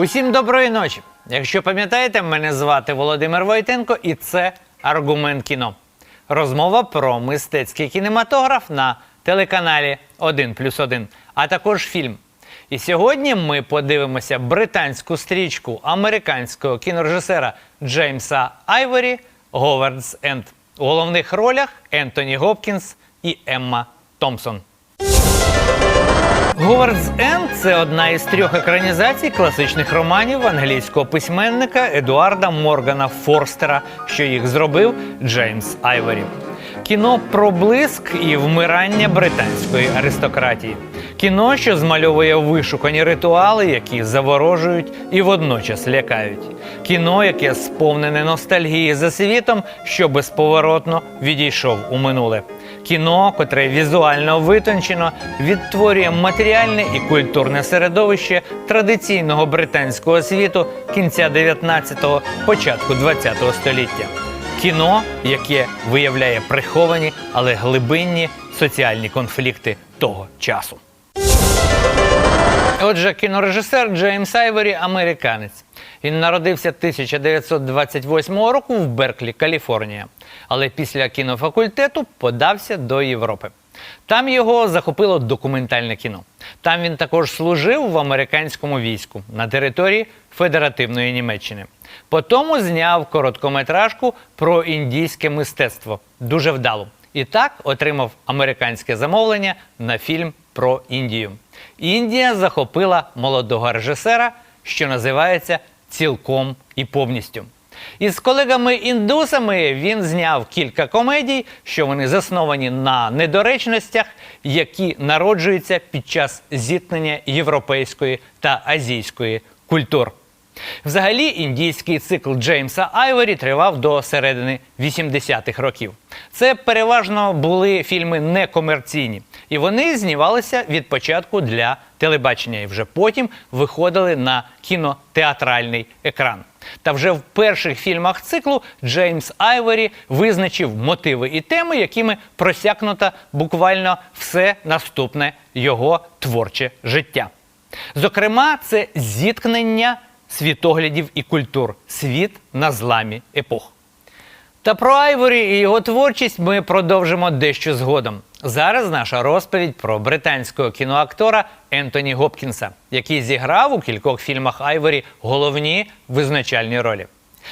Усім доброї ночі. Якщо пам'ятаєте, мене звати Володимир Войтенко, і це аргумент кіно. Розмова про мистецький кінематограф на телеканалі 1 плюс 1, а також фільм. І сьогодні ми подивимося британську стрічку американського кінорежисера Джеймса Айворі Говардс Енд. У головних ролях Ентоні Гопкінс і Емма Томпсон. Говардс Енд це одна із трьох екранізацій класичних романів англійського письменника Едуарда Моргана Форстера, що їх зробив Джеймс Айворі. Кіно про блиск і вмирання британської аристократії. Кіно, що змальовує вишукані ритуали, які заворожують і водночас лякають. Кіно, яке сповнене ностальгії за світом, що безповоротно відійшов у минуле. Кіно, котре візуально витончено, відтворює матеріальне і культурне середовище традиційного британського світу кінця 19-го, початку 20-го століття. Кіно, яке виявляє приховані, але глибинні соціальні конфлікти того часу. Отже, кінорежисер Джеймс Айворі американець. Він народився 1928 року в Берклі, Каліфорнія. Але після кінофакультету подався до Європи. Там його захопило документальне кіно. Там він також служив в американському війську на території Федеративної Німеччини. Потім зняв короткометражку про індійське мистецтво дуже вдало. І так отримав американське замовлення на фільм про Індію. Індія захопила молодого режисера, що називається цілком і повністю. Із колегами-індусами він зняв кілька комедій, що вони засновані на недоречностях, які народжуються під час зіткнення європейської та азійської культур. Взагалі, індійський цикл Джеймса Айворі тривав до середини 80-х років. Це переважно були фільми некомерційні, і вони знімалися від початку для телебачення і вже потім виходили на кінотеатральний екран. Та вже в перших фільмах циклу Джеймс Айворі визначив мотиви і теми, якими просякнуто буквально все наступне його творче життя. Зокрема, це зіткнення світоглядів і культур, світ на зламі епох. Та про Айворі і його творчість ми продовжимо дещо згодом. Зараз наша розповідь про британського кіноактора Ентоні Гопкінса, який зіграв у кількох фільмах Айворі головні визначальні ролі.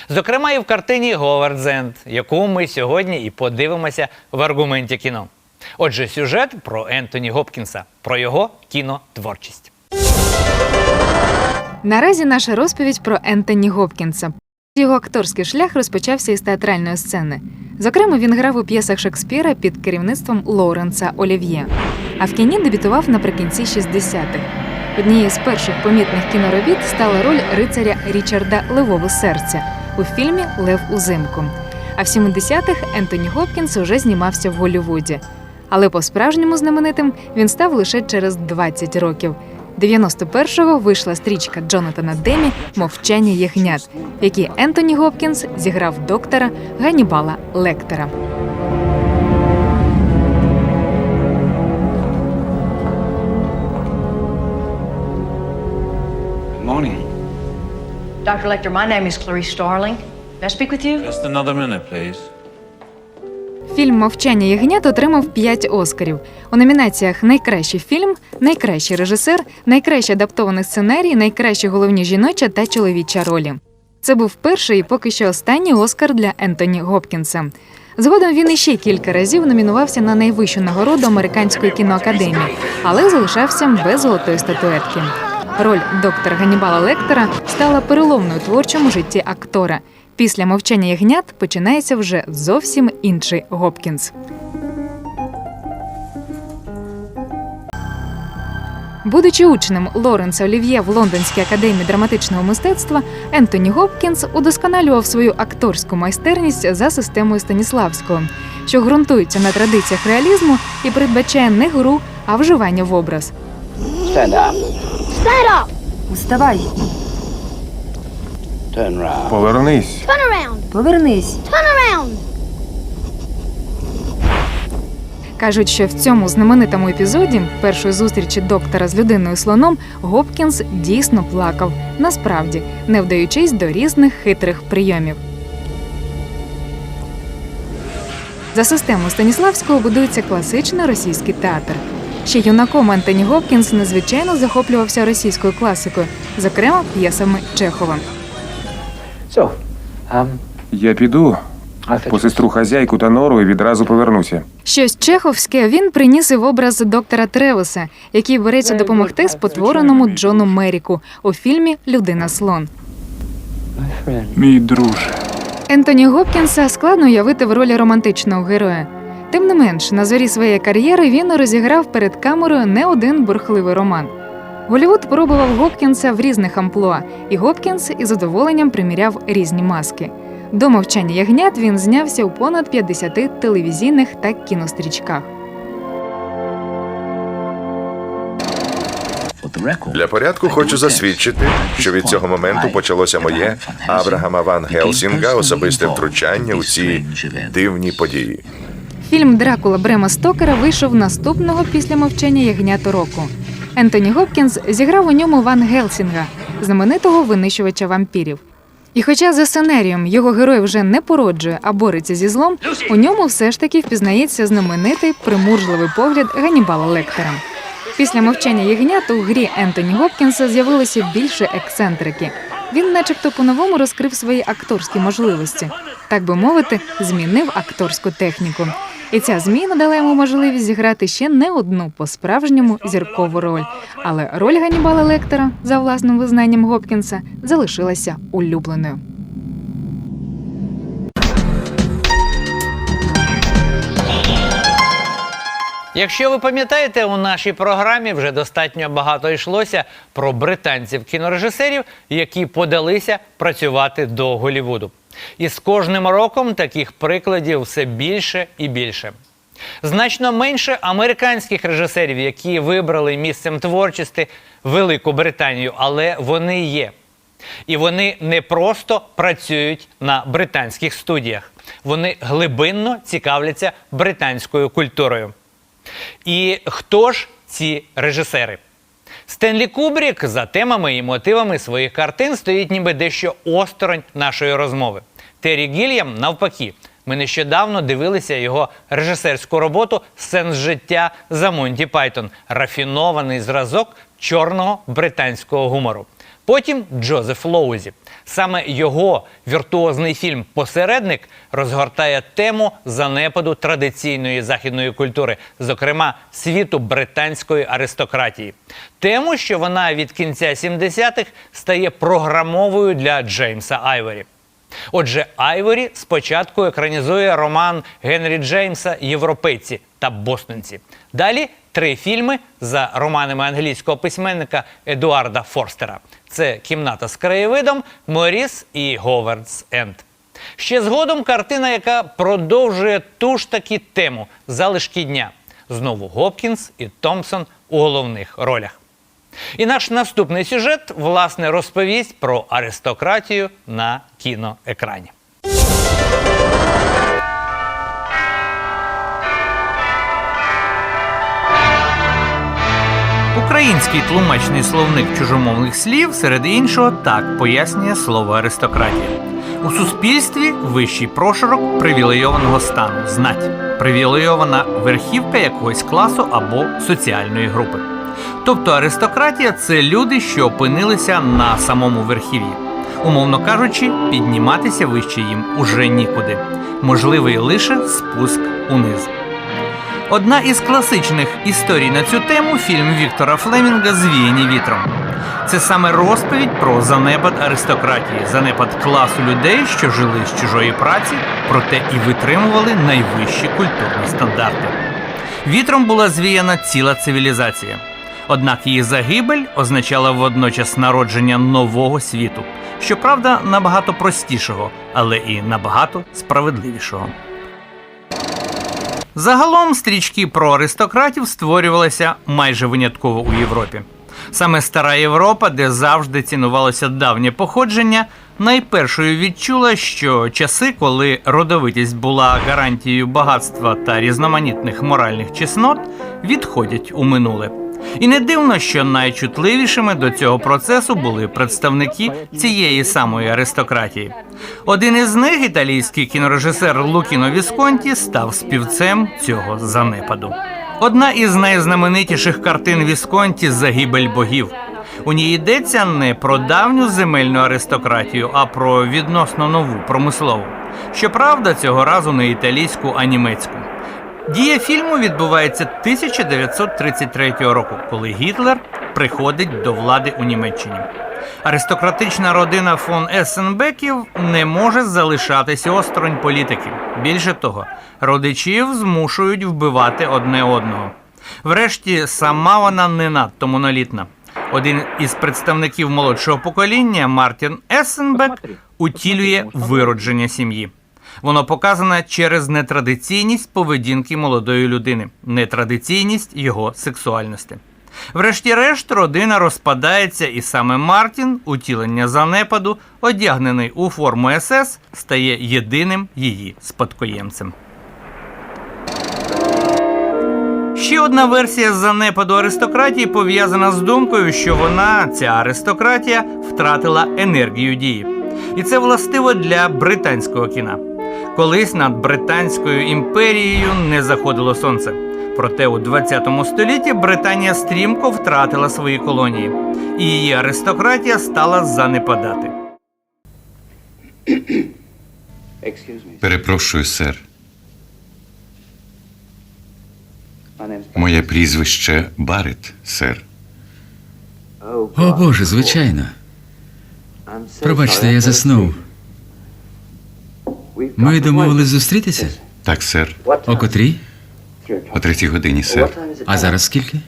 Зокрема, і в картині Говард Зенд, яку ми сьогодні і подивимося в аргументі кіно. Отже, сюжет про Ентоні Гопкінса, про його кінотворчість. Наразі наша розповідь про Ентоні Гопкінса. Його акторський шлях розпочався із театральної сцени. Зокрема, він грав у п'єсах Шекспіра під керівництвом Лоуренса Олів'є, а в кіні дебютував наприкінці 60-х. Однією з перших помітних кіноробіт стала роль рицаря Річарда Левове серця у фільмі Лев узимку. А в 70-х Ентоні Гопкінс уже знімався в Голлівуді. Але по-справжньому знаменитим він став лише через 20 років. 91-го вийшла стрічка Джонатана Демі Мовчання ягнят, в якій Ентоні Гопкінс зіграв доктора Ганнібала Лектора. Good morning. Dr. Lecter, my name is Clarice Starling. May I speak with you? Just another minute, please. Фільм Мовчання ягнят отримав 5 оскарів у номінаціях Найкращий фільм, найкращий режисер, найкращий адаптований сценарій, найкращі головні жіноча та чоловіча ролі. Це був перший і поки що останній оскар для Ентоні Гопкінса. Згодом він іще кілька разів номінувався на найвищу нагороду американської кіноакадемії, але залишався без золотої статуетки. Роль доктора Ганнібала Лектора стала переломною в творчому житті актора. Після мовчання ягнят починається вже зовсім інший Гопкінс. Будучи учнем Лоренса Олів'є в Лондонській академії драматичного мистецтва, Ентоні Гопкінс удосконалював свою акторську майстерність за системою Станіславського, що ґрунтується на традиціях реалізму і передбачає не гру, а вживання в образ. Stand up. Stand up. Вставай, Turn round. Повернись. Turn around. повернись. Turn around. Кажуть, що в цьому знаменитому епізоді першої зустрічі доктора з людиною слоном Гопкінс дійсно плакав, насправді не вдаючись до різних хитрих прийомів. За систему Станіславського будується класичний російський театр. Ще юнаком Ентоні Гопкінс надзвичайно захоплювався російською класикою, зокрема п'єсами Чехова. Um, Я піду по сестру хазяйку та нору і відразу повернуся. Щось чеховське він приніс і в образ доктора Тревоса, який береться допомогти спотвореному Джону Меріку у фільмі Людина слон. Мій друже. Ентоні Гопкінса складно уявити в ролі романтичного героя. Тим не менш, на зорі своєї кар'єри він розіграв перед камерою не один бурхливий роман. Голівуд пробував Гопкінса в різних амплуа, і Гопкінс із задоволенням приміряв різні маски. До мовчання ягнят він знявся у понад 50 телевізійних та кінострічках. Для порядку хочу засвідчити, що від цього моменту почалося моє Абрагама Ван Гелсінга особисте втручання у ці дивні події. Фільм Дракула Брема Стокера вийшов наступного після мовчання ягнято року. Ентоні Гопкінс зіграв у ньому Ван Гелсінга, знаменитого винищувача вампірів. І хоча за сценарієм його герой вже не породжує, а бореться зі злом, у ньому все ж таки впізнається знаменитий примуржливий погляд Ганнібала Лектора. Після мовчання ягнят у грі Ентоні Гопкінса з'явилося більше ексцентрики. Він, начебто, по-новому розкрив свої акторські можливості, так би мовити, змінив акторську техніку. І ця зміна дала йому можливість зіграти ще не одну по-справжньому зіркову роль. Але роль Ганібала Лектора, за власним визнанням Гопкінса, залишилася улюбленою. Якщо ви пам'ятаєте, у нашій програмі вже достатньо багато йшлося про британців-кінорежисерів, які подалися працювати до Голівуду. І з кожним роком таких прикладів все більше і більше. Значно менше американських режисерів, які вибрали місцем творчості Велику Британію, але вони є. І вони не просто працюють на британських студіях, вони глибинно цікавляться британською культурою. І хто ж ці режисери? Стенлі Кубрік за темами і мотивами своїх картин стоїть ніби дещо осторонь нашої розмови. Террі Гільям, навпаки, ми нещодавно дивилися його режисерську роботу Сенс життя за Монті Пайтон, рафінований зразок чорного британського гумору. Потім Джозеф Лоузі. Саме його віртуозний фільм Посередник розгортає тему занепаду традиційної західної культури, зокрема світу британської аристократії. Тему, що вона від кінця 70-х стає програмовою для Джеймса Айворі. Отже, Айворі спочатку екранізує роман Генрі Джеймса Європейці та бостонці. Далі три фільми за романами англійського письменника Едуарда Форстера. Це Кімната з краєвидом, Моріс і Говардс Енд. Ще згодом картина, яка продовжує ту ж таки тему залишки дня. Знову Гопкінс і Томпсон у головних ролях. І наш наступний сюжет власне розповість про аристократію на кіноекрані. Український тлумачний словник чужомовних слів, серед іншого, так пояснює слово аристократія. У суспільстві вищий прошарок привілейованого стану, знать, привілейована верхівка якогось класу або соціальної групи. Тобто аристократія це люди, що опинилися на самому верхів'ї. Умовно кажучи, підніматися вище їм уже нікуди. Можливий лише спуск униз. Одна із класичних історій на цю тему фільм Віктора Флемінга Звіяні вітром. Це саме розповідь про занепад аристократії, занепад класу людей, що жили з чужої праці, проте і витримували найвищі культурні стандарти. Вітром була звіяна ціла цивілізація. Однак її загибель означала водночас народження нового світу, щоправда, набагато простішого, але і набагато справедливішого. Загалом стрічки про аристократів створювалися майже винятково у Європі. Саме стара Європа, де завжди цінувалося давнє походження, найпершою відчула, що часи, коли родовитість була гарантією багатства та різноманітних моральних чеснот, відходять у минуле. І не дивно, що найчутливішими до цього процесу були представники цієї самої аристократії. Один із них, італійський кінорежисер Лукіно Вісконті, став співцем цього занепаду. Одна із найзнаменитіших картин Вісконті Загибель богів. У ній йдеться не про давню земельну аристократію, а про відносно нову промислову. Щоправда, цього разу не італійську, а німецьку. Дія фільму відбувається 1933 року, коли Гітлер приходить до влади у Німеччині. Аристократична родина фон Ессенбеків не може залишатися осторонь політики. Більше того, родичів змушують вбивати одне одного. Врешті, сама вона не надто монолітна. Один із представників молодшого покоління, Мартін Ессенбек, утілює виродження сім'ї. Воно показане через нетрадиційність поведінки молодої людини, нетрадиційність його сексуальності. Врешті-решт, родина розпадається, і саме Мартін, утілення занепаду, одягнений у форму СС, стає єдиним її спадкоємцем. Ще одна версія занепаду аристократії пов'язана з думкою, що вона, ця аристократія, втратила енергію дії. І це властиво для британського кіна. Колись над Британською імперією не заходило сонце. Проте у 20 столітті Британія стрімко втратила свої колонії, і її аристократія стала занепадати. Перепрошую, сер. Моє прізвище Барет, сер. Oh, О Боже, звичайно. Пробачте, я заснув. Ми домовились зустрітися? Так, сер. О котрій? О третій годині, сер. А зараз скільки?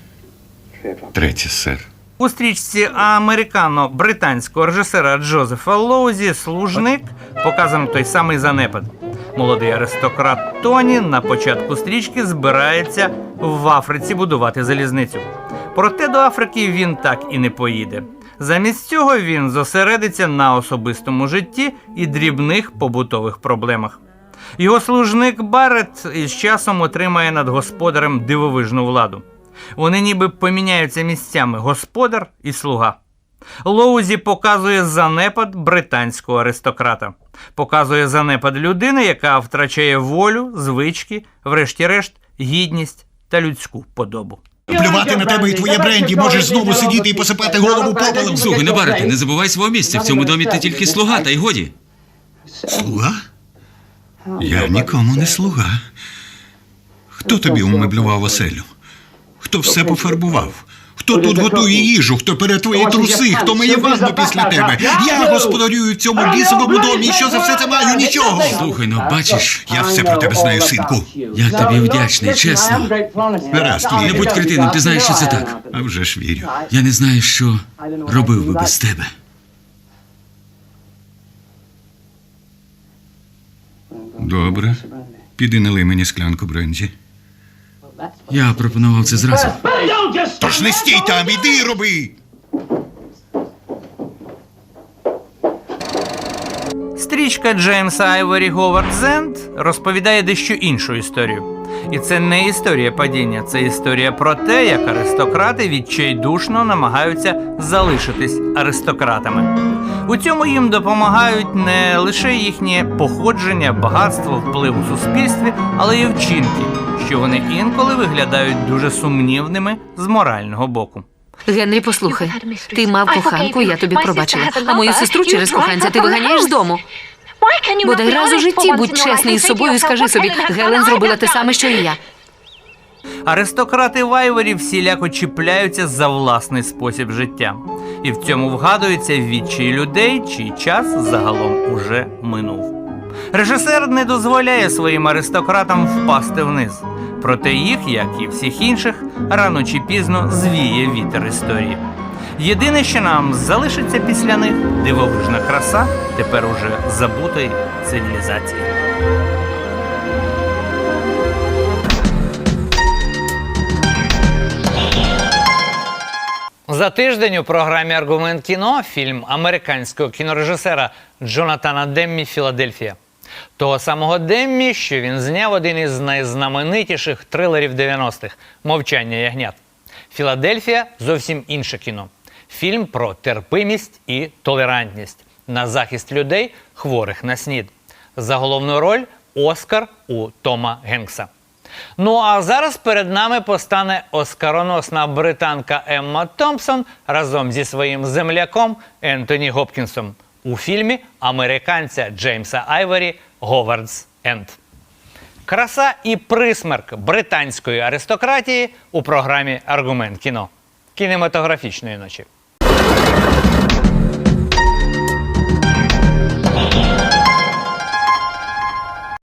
Третє, сер. У стрічці американо-британського режисера Джозефа Лоузі служник показано той самий занепад. Молодий аристократ Тоні на початку стрічки збирається в Африці будувати залізницю. Проте до Африки він так і не поїде. Замість цього він зосередиться на особистому житті і дрібних побутових проблемах. Його служник Барет із часом отримає над господарем дивовижну владу. Вони ніби поміняються місцями господар і слуга. Лоузі показує занепад британського аристократа, показує занепад людини, яка втрачає волю, звички, врешті-решт, гідність та людську подобу. Плювати на тебе і твоє бренді, можеш знову сидіти і посипати голову попелом. Слухай, не барите, не забувай свого місця. В цьому домі ти тільки слуга, та й годі. Слуга? Я нікому не слуга. Хто тобі умеблював оселю? Хто все пофарбував? Хто тут готує їжу, хто пере твої труси, хто миє ванну після тебе? Я господарюю в цьому бісовому домі, і що за все це маю? Нічого. Слухай, ну бачиш, Я все про тебе знаю, синку. я тобі вдячний, чесно. Гаразд, Не будь кретином, ти знаєш, що це так. А вже ж вірю. Я не знаю, що робив би без тебе. Добре. Піди налий мені склянку бренді. Я пропонував це зразу. Тож не стій там, іди роби. Стрічка Джеймса Айворі Говард Зенд розповідає дещо іншу історію. І це не історія падіння, це історія про те, як аристократи відчайдушно намагаються залишитись аристократами. У цьому їм допомагають не лише їхнє походження, багатство, вплив у суспільстві, але й вчинки, що вони інколи виглядають дуже сумнівними з морального боку. Генрі, послухай, ти мав коханку, я тобі пробачила. А мою сестру через коханця ти виганяєш з дому. Бодай раз у житті будь чесний із собою і скажи собі, Гелен зробила те саме, що і я. Аристократи Вайворі всіляко чіпляються за власний спосіб життя. І в цьому вгадується відчай людей, чий час загалом уже минув. Режисер не дозволяє своїм аристократам впасти вниз. Проте їх, як і всіх інших, рано чи пізно звіє вітер історії. Єдине, що нам залишиться після них дивовижна краса тепер уже забутої цивілізації. За тиждень у програмі Аргумент кіно фільм американського кінорежисера Джонатана Деммі Філадельфія. Того самого Деммі, що він зняв один із найзнаменитіших трилерів 90-х Мовчання ягнят. Філадельфія зовсім інше кіно. Фільм про терпимість і толерантність на захист людей, хворих на снід. За головну роль Оскар у Тома Генкса. Ну а зараз перед нами постане оскароносна британка Емма Томпсон разом зі своїм земляком Ентоні Гопкінсом у фільмі американця Джеймса Айворі Говардс Енд. Краса і присмерк британської аристократії у програмі Аргумент кіно кінематографічної ночі.